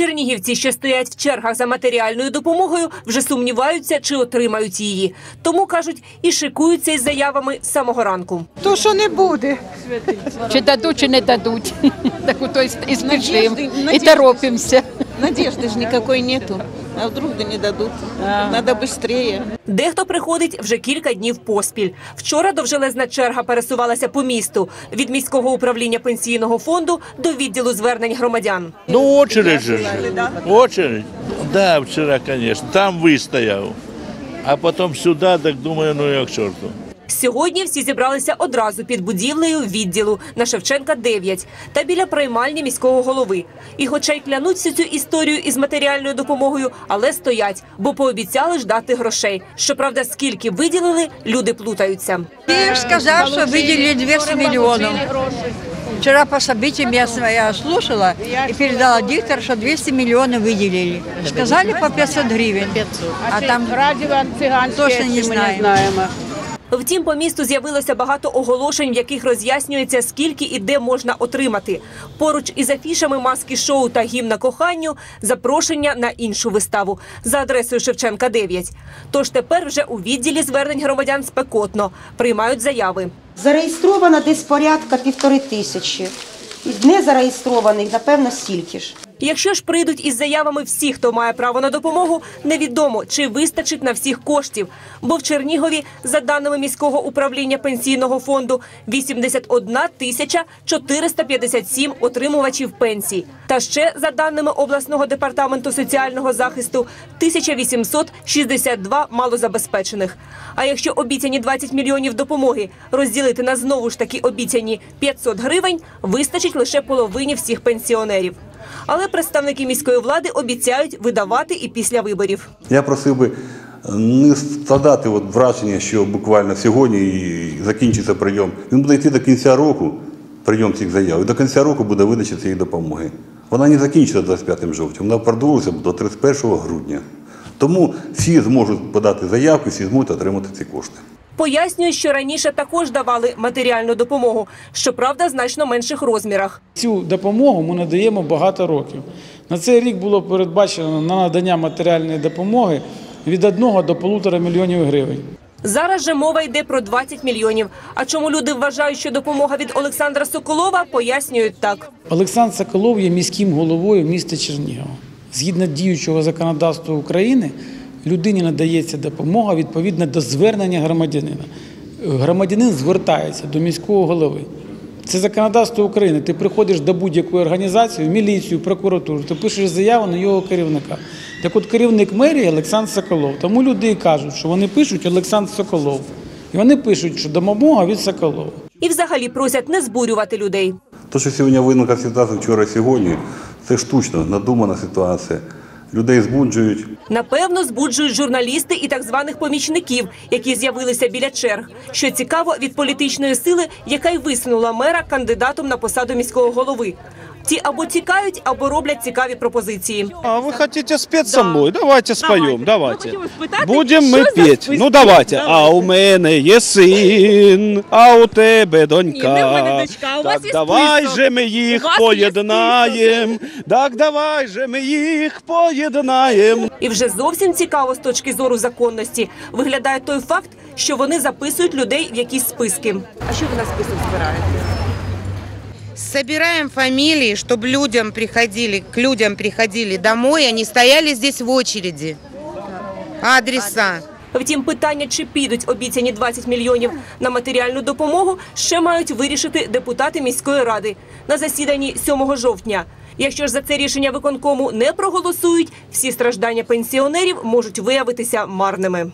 чернігівці, що стоять в чергах за матеріальною допомогою, вже сумніваються, чи отримають її. Тому кажуть, і шикуються із заявами з самого ранку. То, що не буде. Чи дадуть, чи не дадуть. Так ото і і спішимо, і торопимося. Надежды же никакой нету. А вдруг да не дадут? Надо быстрее. Дехто приходить вже кілька днів поспіль. Вчора довжелезна черга пересувалася по місту від міського управління пенсійного фонду до відділу звернень громадян. Ну, очередь же. ж. Очередь. Да, вчера, конечно. Там выстоял. А потом сюда, так думаю, ну як чорту. Сьогодні всі зібралися одразу під будівлею відділу на Шевченка 9 та біля приймальні міського голови. І, хоча й клянуть всю цю історію із матеріальною допомогою, але стоять, бо пообіцяли ж дати грошей. Щоправда, скільки виділили, люди плутаються. Киев сказал, что выделили 200 миллионов. Вчера по событиям я, с- я слушала и передала диктор, что 200 миллионов выделили. Сказали по 500 гривен. А там точно не знаем. Втім, по місту з'явилося багато оголошень, в яких роз'яснюється, скільки і де можна отримати. Поруч із афішами маски шоу та гімна коханню запрошення на іншу виставу за адресою Шевченка 9. Тож тепер вже у відділі звернень громадян спекотно приймають заяви. Зареєстровано десь порядка півтори тисячі. Не зареєстрованих, напевно, стільки ж. Якщо ж прийдуть із заявами всі, хто має право на допомогу, невідомо чи вистачить на всіх коштів. Бо в Чернігові, за даними міського управління пенсійного фонду, 81 тисяча 457 отримувачів пенсій. Та ще за даними обласного департаменту соціального захисту, 1862 малозабезпечених. А якщо обіцяні 20 мільйонів допомоги розділити на знову ж таки обіцяні 500 гривень, вистачить лише половині всіх пенсіонерів. Але представники міської влади обіцяють видавати і після виборів. Я просив би не складати от враження, що буквально сьогодні і закінчиться прийом. Він буде йти до кінця року, прийом цих заяв, і до кінця року буде видача цієї допомоги. Вона не закінчиться 25 жовтня, вона продовжиться до 31 грудня. Тому всі зможуть подати заявки, всі зможуть отримати ці кошти. Пояснюють, що раніше також давали матеріальну допомогу, щоправда, в значно менших розмірах. Цю допомогу ми надаємо багато років. На цей рік було передбачено на надання матеріальної допомоги від 1 до 1,5 мільйонів гривень. Зараз же мова йде про 20 мільйонів. А чому люди вважають, що допомога від Олександра Соколова, пояснюють так. Олександр Соколов є міським головою міста Чернігова. Згідно діючого законодавства України, людині надається допомога відповідно до звернення громадянина. Громадянин звертається до міського голови. Це законодавство України. Ти приходиш до будь-якої організації, в міліцію, прокуратуру, ти пишеш заяву на його керівника. Так от керівник мерії Олександр Соколов. Тому люди і кажуть, що вони пишуть Олександр Соколов. І вони пишуть, що допомога від Соколова. І взагалі просять не збурювати людей. То, що сьогодні виникла ситуація вчора сьогодні, це штучно, надумана ситуація. Людей збуджують. Напевно, збуджують журналісти і так званих помічників, які з'явилися біля черг. Що цікаво від політичної сили, яка й висунула мера кандидатом на посаду міського голови. Ті або тікають, або роблять цікаві пропозиції. А вы хотите спеть со мной? Давайте споем, давайте. спитати, ми список? Ну давайте. А у мене є син, а у тебе донька. Ні, не в мене дочка, у вас так є давай список. же ми У їх вас є поєднаєм. Так давай же ми їх поєднаєм. І вже зовсім цікаво з точки зору законності виглядає той факт, що вони записують людей в якісь списки. А що ви на список збираєте? Собираем фамилии, чтобы людям приходили, к людям приходили домой, они стояли здесь в очереди. Адреса. Втім, питання, чи підуть обіцяні 20 мільйонів на матеріальну допомогу, ще мають вирішити депутати міської ради на засіданні 7 жовтня. Якщо ж за це рішення виконкому не проголосують, всі страждання пенсіонерів можуть виявитися марними.